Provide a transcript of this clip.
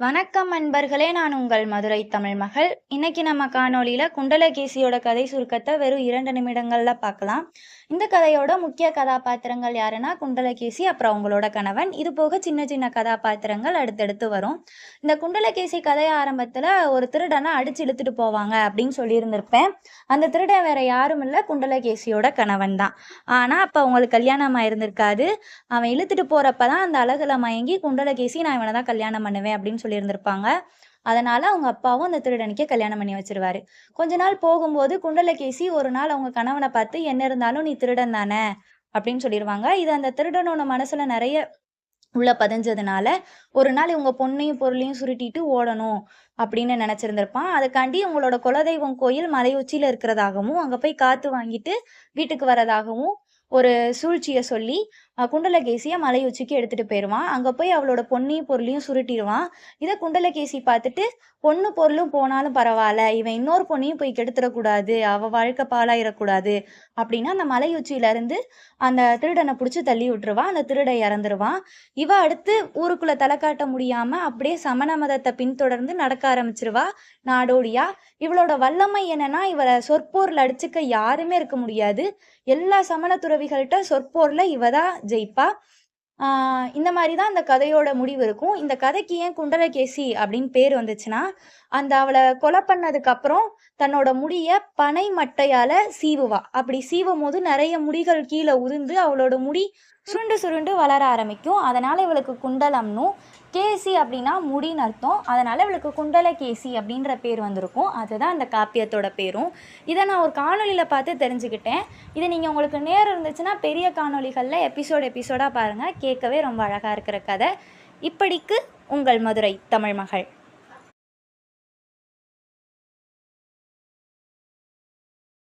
வணக்கம் அன்பர்களே நான் உங்கள் மதுரை தமிழ் மகள். இன்னைக்கு நம்ம காணொளியில குண்டலகேசியோட கதை சுருக்கத்தை வெறும் இரண்டு நிமிடங்கள்ல பார்க்கலாம். இந்த கதையோட முக்கிய கதாபாத்திரங்கள் யாருன்னா குண்டலகேசி அப்புறம் அவங்களோட கணவன். இது போக சின்ன சின்ன கதாபாத்திரங்கள் அடுத்தடுத்து வரும். இந்த குண்டலகேசி கதை ஆரம்பத்துல ஒரு திருடனை அடிச்சு இழுத்துட்டு போவாங்க அப்படின்னு சொல்லியிருந்திருப்பேன். அந்த திருடன் வேற யாரும் இல்லை குண்டலகேசியோட கணவன் தான். ஆனா அப்ப அவங்களுக்கு கல்யாணம் ஆயிருந்திருக்காது. அவன் இழுத்துட்டு போறப்பதான் அந்த அழகுல மயங்கி குண்டலகேசி நான் இவனை தான் கல்யாணம் பண்ணுவேன் அப்படின்னு சொல்லியிருந்திருப்பாங்க. அதனால அவங்க அப்பாவும் அந்த திருடனுக்கே கல்யாணம் பண்ணி வச்சிருவாரு. கொஞ்ச நாள் போகும்போது குண்டலகேசி ஒரு நாள் அவங்க கணவனை பார்த்து என்ன இருந்தாலும் நீ திருடன் தானே? அப்படின்னு சொல்லிடுவாங்க இது அந்த திருடனோட மனசுல நிறைய உள்ள பதிஞ்சதுனால ஒரு நாள் இவங்க பொண்ணையும் பொருளையும் சுருட்டிட்டு ஓடணும் அப்படின்னு நினைச்சிருந்திருப்பான். அதுக்காண்டி உங்களோட குலதெய்வம் கோயில் மலை உச்சியில இருக்கிறதாகவும் அங்க போய் காத்து வாங்கிட்டு வீட்டுக்கு வரதாகவும் ஒரு சூழ்ச்சியை சொல்லி குண்டலகேசியை மலை உச்சிக்கு எடுத்துட்டு போயிடுவான் அங்கே போய் அவளோட பொன்னையும் பொருளையும் சுருட்டிடுவான். இதை குண்டலகேசி பார்த்துட்டு பொண்ணு பொருளும் போனாலும் பரவாயில்ல இவன் இன்னொரு பொண்ணையும் போய் கெடுத்துடக்கூடாது அவள் வாழ்க்கை பாழாயிடக்கூடாது அப்படின்னா அந்த மலை உச்சியிலேருந்து அந்த திருடனை பிடிச்சி தள்ளி விட்டுருவான். அந்த திருடை இறந்துருவான். இவ அடுத்து ஊருக்குள்ளே தலை காட்ட முடியாமல் அப்படியே சமண மதத்தை பின்தொடர்ந்து நடக்க ஆரம்பிச்சிருவா. நாடோடியா. இவளோட வல்லமை என்னன்னா இவளை சொற்போர்ல அடிச்சுக்க யாருமே இருக்க முடியாது. எல்லா சமணத்துறை துறவிகள்கிட்ட சொற்போரில் இவ தான் ஜெயிப்பா. ஆஹ் இந்த மாதிரி தான் அந்த கதையோட முடிவு இருக்கும். இந்த கதைக்கு ஏன் குண்டலகேசி அப்படின்னு பேர் வந்துச்சுன்னா அந்த அவளை கொலை பண்ணதுக்கு அப்புறம் தன்னோட முடிய பனை மட்டையால சீவுவா. அப்படி சீவும் போது நிறைய முடிகள் கீழே உதிர்ந்து அவளோட முடி சுருண்டு சுருண்டு வளர ஆரம்பிக்கும். அதனால் இவளுக்கு குண்டலம்னும் கேசி அப்படின்னா முடின்னு அர்த்தம். அதனால் இவளுக்கு குண்டல கேசி அப்படின்ற பேர் வந்திருக்கும். அதுதான் அந்த காப்பியத்தோட பேரும். இதை நான் ஒரு காணொலியில் பார்த்து தெரிஞ்சுக்கிட்டேன். இது நீங்கள் உங்களுக்கு நேரம் இருந்துச்சுன்னா பெரிய காணொளிகளில் எபிசோட் எபிசோடாக பாருங்கள் கேட்கவே ரொம்ப அழகாக இருக்கிற கதை. இப்படிக்கு உங்கள் மதுரை தமிழ் மகள்.